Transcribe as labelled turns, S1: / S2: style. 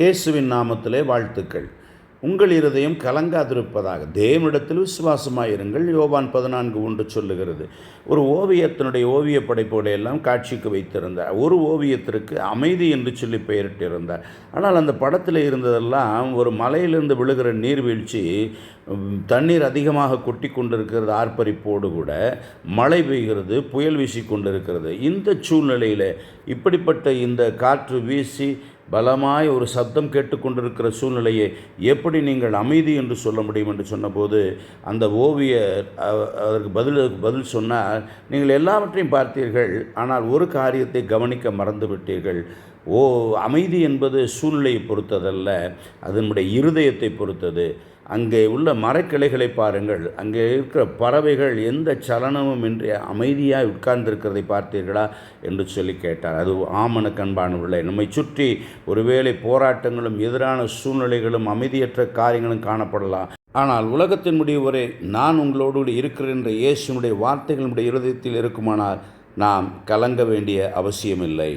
S1: இயேசுவின் நாமத்திலே வாழ்த்துக்கள். உங்கள் இருதயம் கலங்காதிருப்பதாக தேவனிடத்தில் விசுவாசமாயிருங்கள். யோவான் பதினான்கு ஒன்று சொல்லுகிறது ஒரு ஓவியத்தினுடைய ஓவிய படைப்புகளை எல்லாம் காட்சிக்கு வைத்திருந்தார். ஒரு ஓவியத்திற்கு அமைதி என்று சொல்லி பெயரிட்டிருந்தார். ஆனால் அந்த படத்தில் இருந்ததெல்லாம் ஒரு மலையிலிருந்து விழுகிற நீர்வீழ்ச்சி தண்ணீர் அதிகமாக கொட்டி கொண்டிருக்கிறது ஆர்ப்பரிப்போடு கூட மழை பெய்கிறது புயல் வீசி கொண்டிருக்கிறது. இந்த சூழ்நிலையில் இப்படிப்பட்ட இந்த காற்று வீசி பலமாய் ஒரு சப்தம் கேட்டுக்கொண்டிருக்கிற சூழ்நிலையை எப்படி நீங்கள் அமைதி என்று சொல்ல முடியும் என்று சொன்னபோது அந்த ஓவியர் அதற்கு பதில் பதில் சொன்னால் நீங்கள் எல்லாவற்றையும் பார்த்தீர்கள் ஆனால் ஒரு காரியத்தை கவனிக்க மறந்துவிட்டீர்கள். ஓ அமைதி என்பது சூழ்நிலையை பொறுத்ததல்ல அதனுடைய இருதயத்தை பொறுத்தது. அங்கே உள்ள மரக்கிளைகளை பாருங்கள். அங்கே இருக்கிற பறவைகள் எந்த சலனமும் இன்றி அமைதியாக உட்கார்ந்திருக்கிறதை பார்த்தீர்களா? என்று சொல்லி கேட்டார். அது ஆமன கண்பானவில்லை நம்மை சுற்றி ஒருவேளை போராட்டங்களும் எதிரான சூழ்நிலைகளும் அமைதியற்ற காரியங்களும் காணப்படலாம். ஆனால் உலகத்தின் முடிவு வரை நான் உங்களோடு இருக்கிறேன் என்ற இயேசுனுடைய வார்த்தைகளுடைய இருதயத்தில் இருக்குமானால் நாம் கலங்க வேண்டிய அவசியமில்லை.